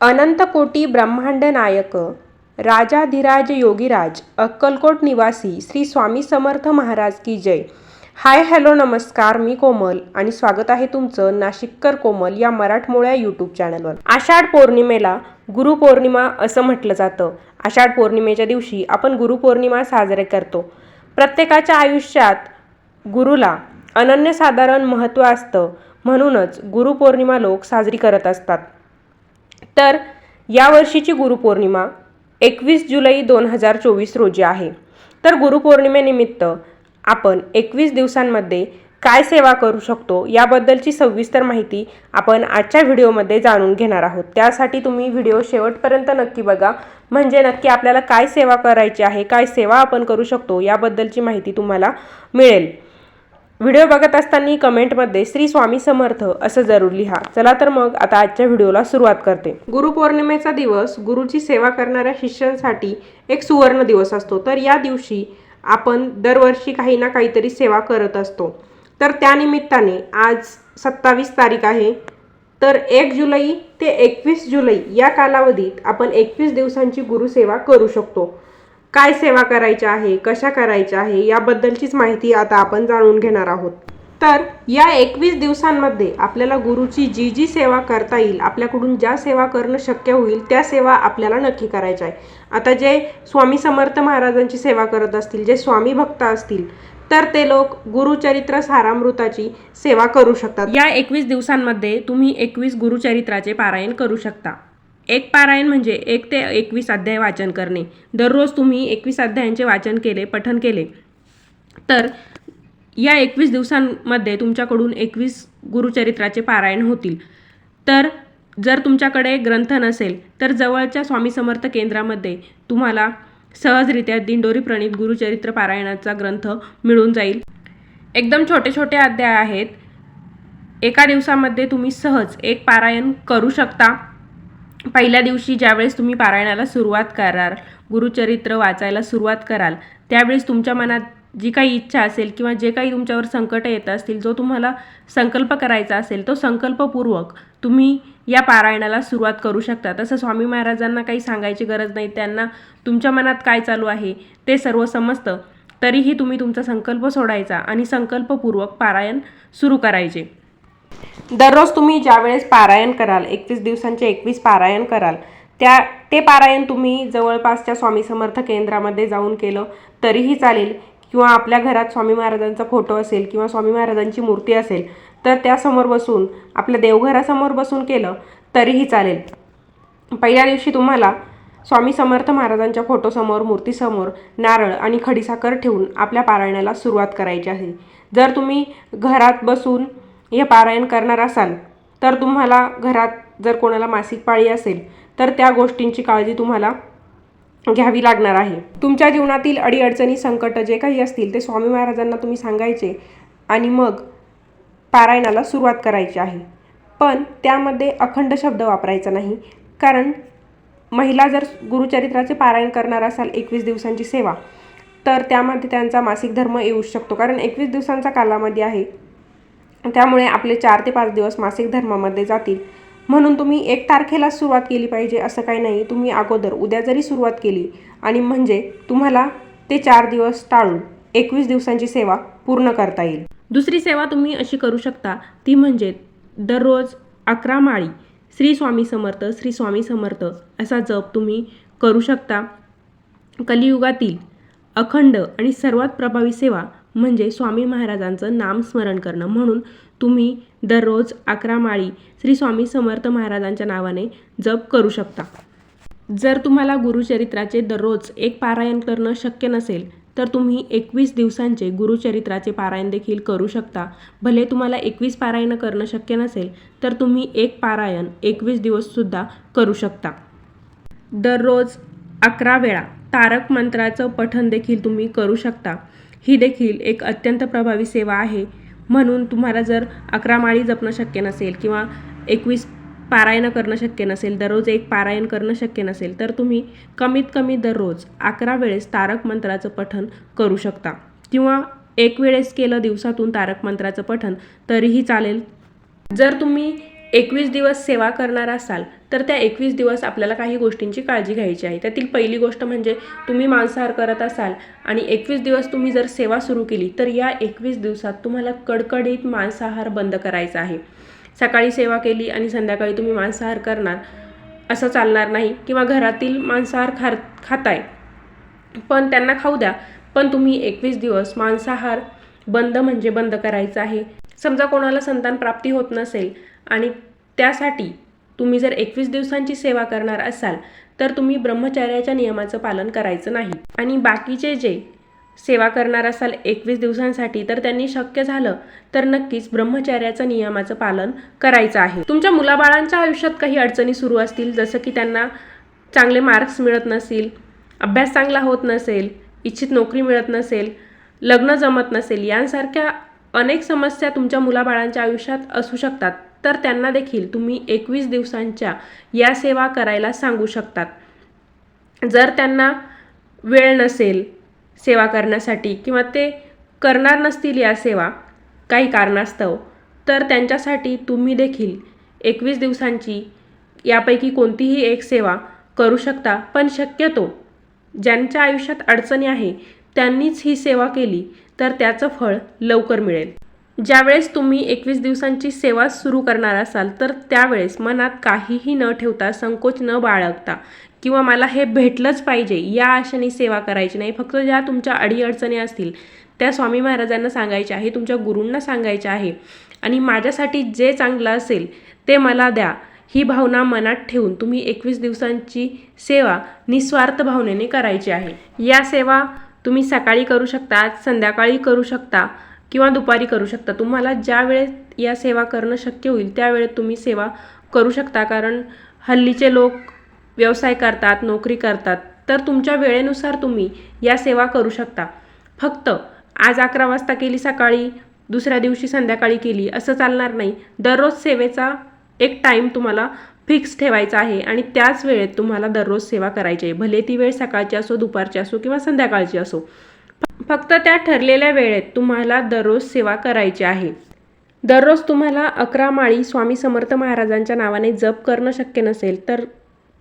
अनंतकोटी ब्रह्मांड नायक राजाधिराज योगीराज अक्कलकोट निवासी श्री स्वामी समर्थ महाराज की जय. हाय हॅलो नमस्कार मी कोमल आणि स्वागत आहे तुमचं नाशिककर कोमल या मराठमोळ्या यूट्यूब चॅनलवर. आषाढ पौर्णिमेला गुरुपौर्णिमा असं म्हटलं जातं. आषाढ पौर्णिमेच्या दिवशी आपण गुरुपौर्णिमा साजरे करतो. प्रत्येकाच्या आयुष्यात गुरुला अनन्यसाधारण महत्त्व असतं. म्हणूनच गुरुपौर्णिमा लोक साजरी करत असतात. तर यावर्षीची गुरुपौर्णिमा एकवीस जुलै दोन हजार चोवीस रोजी आहे. तर गुरुपौर्णिमेनिमित्त आपण एकवीस दिवसांमध्ये काय सेवा करू शकतो याबद्दलची सविस्तर माहिती आपण आजच्या व्हिडिओमध्ये जाणून घेणार आहोत. त्यासाठी तुम्ही व्हिडिओ शेवटपर्यंत नक्की बघा. म्हणजे नक्की आपल्याला काय सेवा करायची आहे काय सेवा आपण करू शकतो याबद्दलची माहिती तुम्हाला मिळेल. व्हिडिओ बघत असताना कमेंटमध्ये श्री स्वामी समर्थ असं जरूर लिहा. चला तर मग आता आजच्या व्हिडिओला सुरुवात करते. गुरुपौर्णिमेचा दिवस गुरुची सेवा करणाऱ्या शिष्यांसाठी एक सुवर्ण दिवस असतो. तर या दिवशी आपण दरवर्षी काही ना काहीतरी सेवा करत असतो. तर त्यानिमित्ताने आज सत्तावीस तारीख आहे. तर एक जुलै ते एकवीस जुलै या कालावधीत आपण एकवीस दिवसांची गुरुसेवा करू शकतो. काय सेवा करायच्या आहे कशा करायच्या आहे याबद्दलचीच माहिती आता आपण जाणून घेणार आहोत. तर या एकवीस दिवसांमध्ये आपल्याला गुरुची जी जी सेवा करता येईल आपल्याकडून ज्या सेवा करणं शक्य होईल त्या सेवा आपल्याला नक्की करायच्या आहे आता जे स्वामी समर्थ महाराजांची सेवा करत असतील जे स्वामी भक्त असतील तर ते लोक गुरुचरित्र सारामृताची सेवा करू शकतात. या एकवीस दिवसांमध्ये तुम्ही एकवीस गुरुचरित्राचे पारायण करू शकता. एक पारायण म्हणजे एक ते एकवीस अध्याय वाचन करणे. दररोज तुम्ही एकवीस अध्यायांचे वाचन केले पठन केले. तर या एकवीस दिवसांमध्ये तुमच्याकडून एकवीस गुरुचरित्राचे पारायण होतील. तर जर तुमच्याकडे ग्रंथ नसेल तर जवळच्या स्वामी समर्थ केंद्रामध्ये तुम्हाला सहजरित्या दिंडोरी प्रणित गुरुचरित्र पारायणाचा ग्रंथ मिळून जाईल. एकदम छोटे छोटे अध्याय आहेत. एका दिवसामध्ये तुम्ही सहज एक पारायण करू शकता. पहिल्या दिवशी ज्यावेळेस तुम्ही पारायणाला सुरुवात कराल गुरुचरित्र वाचायला सुरुवात कराल त्यावेळेस तुमच्या मनात जी काही इच्छा असेल किंवा जे काही तुमच्यावर संकट येत असतील जो तुम्हाला संकल्प करायचा असेल तो संकल्पपूर्वक तुम्ही या पारायणाला सुरुवात करू शकता. तसं स्वामी महाराजांना काही सांगायची गरज नाही. त्यांना तुमच्या मनात काय चालू आहे ते सर्व समजतं. तरीही तुम्ही तुमचा संकल्प सोडायचा आणि संकल्पपूर्वक पारायण सुरू करायचे. दररोज तुम्ही ज्यावेळेस पारायण कराल एकवीस दिवसांचे एकवीस पारायण कराल त्या ते पारायण तुम्ही जवळपासच्या स्वामी समर्थ केंद्रामध्ये जाऊन केलं तरीही चालेल. किंवा आपल्या घरात स्वामी महाराजांचा फोटो असेल किंवा स्वामी महाराजांची मूर्ती असेल तर त्यासमोर बसून आपल्या देवघरासमोर बसून केलं तरीही चालेल. पहिल्या दिवशी तुम्हाला स्वामी समर्थ महाराजांच्या फोटोसमोर मूर्तीसमोर नारळ आणि खडीसाखर ठेवून आपल्या पारायणाला सुरुवात करायची आहे. जर तुम्ही घरात बसून हे पारायण करणार असाल तर तुम्हाला घरात जर कोणाला मासिक पाळी असेल तर त्या गोष्टींची काळजी तुम्हाला घ्यावी लागणार आहे. तुमच्या जीवनातील अडीअडचणी संकट जे काही असतील ते स्वामी महाराजांना तुम्ही सांगायचे आणि मग पारायणाला सुरुवात करायची आहे. पण त्यामध्ये अखंड शब्द वापरायचा नाही कारण महिला जर गुरुचरित्राचे पारायण करणार असाल एकवीस दिवसांची सेवा तर त्यामध्ये त्यांचा मासिक धर्म येऊ शकतो. कारण एकवीस दिवसांचा कालामध्ये आहे. त्यामुळे आपले चार ते पाच दिवस मासिक धर्मामध्ये जातील. म्हणून तुम्ही एक तारखेला सुरुवात केली पाहिजे असं काही नाही. तुम्ही अगोदर उद्या जरी सुरुवात केली आणि म्हणजे तुम्हाला ते चार दिवस टाळून एकवीस दिवसांची सेवा पूर्ण करता येईल. दुसरी सेवा तुम्ही अशी करू शकता ती म्हणजे दररोज अकरा माळी श्री स्वामी समर्थ श्री स्वामी समर्थ असा जप तुम्ही करू शकता. कलियुगातील अखंड आणि सर्वात प्रभावी सेवा म्हणजे स्वामी महाराजांचं नामस्मरण करणं. म्हणून तुम्ही दररोज अकरा माळी श्री स्वामी समर्थ महाराजांच्या नावाने जप करू शकता. जर तुम्हाला गुरुचरित्राचे दररोज एक पारायण करणं शक्य नसेल तर तुम्ही एकवीस दिवसांचे गुरुचरित्राचे पारायण देखील करू शकता. भले तुम्हाला एकवीस पारायणं करणं शक्य नसेल तर तुम्ही एक पारायण एकवीस दिवससुद्धा करू शकता. दररोज अकरा वेळा तारक मंत्राचं पठण देखील तुम्ही करू शकता. ही देखील एक अत्यंत प्रभावी सेवा आहे. म्हणून तुम्हाला जर अकरा माळी जपणं शक्य नसेल किंवा एकवीस पारायणं करणं शक्य नसेल दररोज एक पारायण करणं शक्य नसेल तर तुम्ही कमीत कमी दररोज अकरा वेळेस तारक मंत्राचं पठण करू शकता. किंवा एक वेळेस केलं दिवसातून तारक मंत्राचं पठण तरीही चालेल. जर तुम्ही एकवीस दिवस सेवा करणार असाल तर त्या एकवीस दिवस आपल्याला काही गोष्टींची काळजी घ्यायची आहे. त्यातील पहिली गोष्ट म्हणजे तुम्ही मांसाहार करत असाल आणि एकवीस दिवस तुम्ही जर सेवा सुरू केली तर या एकवीस दिवसात तुम्हाला कडकडीत मांसाहार बंद करायचा आहे. सकाळी सेवा केली आणि संध्याकाळी तुम्ही मांसाहार करणार असं चालणार नाही किंवा घरातील मांसाहार खार खाताय. पण त्यांना खाऊ द्या पण तुम्ही एकवीस दिवस मांसाहार बंद म्हणजे बंद करायचं आहे. समजा कोणाला संतान प्राप्ती होत नसेल आणि त्यासाठी तुम्ही जर एकवीस दिवसांची सेवा करणार असाल तर तुम्ही ब्रह्मचर्याच्या नियमाचं पालन करायचं नाही. आणि बाकीचे जे सेवा करणार असाल एकवीस दिवसांसाठी तर त्यांनी शक्य झालं तर नक्कीच ब्रह्मचर्याचं नियमाचं पालन करायचं आहे. तुमच्या मुलाबाळांच्या आयुष्यात काही अडचणी सुरू असतील जसं की त्यांना चांगले मार्क्स मिळत नसतील अभ्यास चांगला होत नसेल इच्छित नोकरी मिळत नसेल लग्न जमत नसेल यांसारख्या अनेक समस्या तुमच्या मुलाबाळांच्या आयुष्यात असू शकतात. तर त्यांना देखील तुम्ही एकवीस दिवसांच्या या सेवा करायला सांगू शकतात. जर त्यांना वेळ नसेल सेवा करण्यासाठी किंवा ते करणार नसतील या सेवा काही कारणास्तव तर त्यांच्यासाठी तुम्ही देखील एकवीस दिवसांची यापैकी कोणतीही एक सेवा करू शकता. पण शक्यतो ज्यांच्या आयुष्यात अडचणी आहे त्यांनीच ही सेवा केली तर त्याचं फळ लवकर मिळेल. ज्यावेळेस तुम्ही एकवीस दिवसांची सेवा सुरू करणार असाल तर त्यावेळेस मनात काहीही न ठेवता संकोच न बाळगता किंवा मला हे भेटलंच पाहिजे या आशेने सेवा करायची नाही. फक्त ज्या तुमच्या अडीअडचणी असतील त्या स्वामी महाराजांना सांगायच्या आहे तुमच्या गुरूंना सांगायच्या आहे. आणि माझ्यासाठी जे चांगलं असेल ते मला द्या. ही भावना मनात ठेवून तुम्ही एकवीस दिवसांची सेवा निस्वार्थ भावनेने करायची आहे. या सेवा तुम्ही सकाळी करू शकता संध्याकाळी करू शकता किंवा दुपारी करू शकता. तुम्हाला ज्या वेळेत या सेवा करणं शक्य होईल त्यावेळेत तुम्ही सेवा करू शकता. कारण हल्लीचे लोक व्यवसाय करतात नोकरी करतात. तर तुमच्या वेळेनुसार तुम्ही या सेवा करू शकता. फक्त आज अकरा वाजता केली सकाळी दुसऱ्या दिवशी संध्याकाळी केली असं चालणार नाही. दररोज सेवेचा एक टाईम तुम्हाला फिक्स ठेवायचा आहे आणि त्याच वेळेत तुम्हाला दररोज सेवा करायची आहे. भले ती वेळ सकाळची असो दुपारची असो किंवा संध्याकाळची असो. फक्त त्या ठरलेल्या वेळेत तुम्हाला दररोज सेवा करायची आहे. दररोज तुम्हाला अकरा माळी स्वामी समर्थ महाराजांच्या नावाने जप करणं शक्य नसेल तर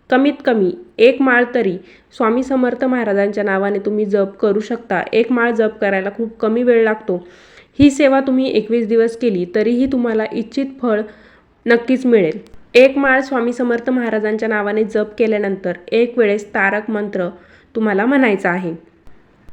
कमीत कमी एक माळ तरी स्वामी समर्थ महाराजांच्या नावाने तुम्ही जप करू शकता. एक माळ जप करायला खूप कमी वेळ लागतो. ही सेवा तुम्ही एकवीस दिवस केली तरीही तुम्हाला इच्छित फळ नक्कीच मिळेल. एक माळ स्वामी समर्थ महाराजांच्या नावाने जप केल्यानंतर एक वेळेस तारक मंत्र तुम्हाला म्हणायचा आहे.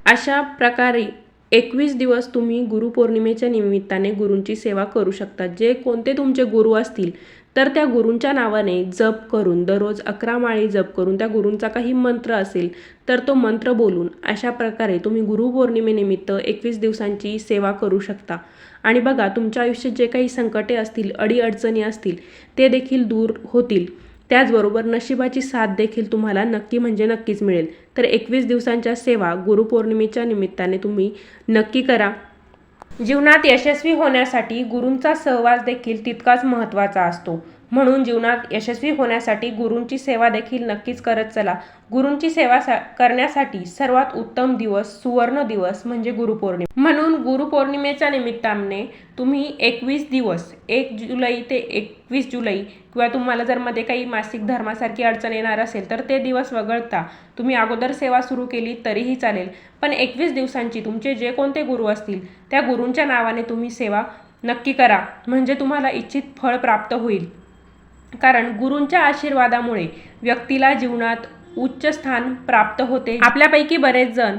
अशा प्रकारे एकवीस दिवस तुम्ही गुरुपौर्णिमेच्या निमित्ताने गुरूंची सेवा करू शकता. जे कोणते तुमचे गुरु असतील तर त्या गुरूंच्या नावाने जप करून दररोज अकरा माळी जप करून त्या गुरूंचा काही मंत्र असेल तर तो मंत्र बोलून अशा प्रकारे तुम्ही गुरुपौर्णिमेनिमित्त एकवीस दिवसांची सेवा करू शकता. आणि बघा तुमच्या आयुष्यात जे काही संकटे असतील अडीअडचणी असतील ते देखील दूर होतील. त्याचबरोबर नशिबाची साथ देखील तुम्हाला नक्की म्हणजे नक्कीच मिळेल. तर एकवीस दिवसांच्या सेवा गुरुपौर्णिमेच्या निमित्ताने तुम्ही नक्की करा. जीवनात यशस्वी होण्यासाठी गुरूंचा सहवास देखील तितकाच महत्त्वाचा असतो. म्हणून जीवनात यशस्वी होण्यासाठी गुरूंची सेवा देखील नक्कीच करत चला. गुरूंची सेवा करण्यासाठी सर्वात उत्तम दिवस सुवर्ण दिवस म्हणजे गुरुपौर्णिमा. म्हणून गुरुपौर्णिमेच्या निमित्ताने तुम्ही एकवीस दिवस एक जुलै ते एकवीस जुलै किंवा तुम्हाला जर मध्ये काही मासिक धर्मासारखी अडचण येणार असेल तर ते दिवस वगळता तुम्ही अगोदर सेवा सुरू केली तरीही चालेल. पण एकवीस दिवसांची तुमचे जे कोणते गुरु असतील त्या गुरूंच्या नावाने तुम्ही सेवा नक्की करा. म्हणजे तुम्हाला इच्छित फळ प्राप्त होईल. कारण गुरूंच्या आशीर्वादामुळे व्यक्तीला जीवनात उच्च स्थान प्राप्त होते. आपल्यापैकी बरेच जण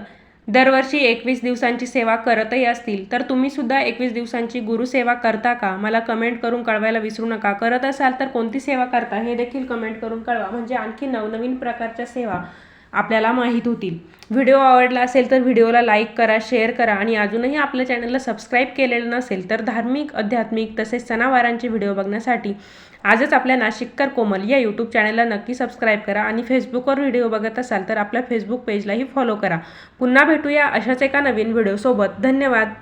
दरवर्षी एकवीस दिवसांची सेवा करतही असतील. तर तुम्ही सुद्धा एकवीस दिवसांची गुरुसेवा करता का? मला कमेंट करून कळवायला विसरू नका. करत असाल तर कोणती सेवा करता? हे देखील कमेंट करून कळवा. म्हणजे आणखी नवनवीन प्रकारच्या सेवा आपल्याला माहीत होतील. व्हिडिओ आवडला असेल तर व्हिडिओला लाईक करा शेअर करा आणि अजूनही आपल्या चॅनलला सबस्क्राईब केलेलं नसेल तर धार्मिक आध्यात्मिक तसेच सणावारांचे व्हिडिओ बघण्यासाठी आजच आपल्या नाशिककर कोमल या यूट्यूब चॅनलला नक्की सबस्क्राईब करा आणि फेसबुकवर व्हिडिओ बघत असाल तर आपल्या फेसबुक पेजलाही फॉलो करा. पुन्हा भेटूया अशाच एका नवीन व्हिडिओसोबत. धन्यवाद.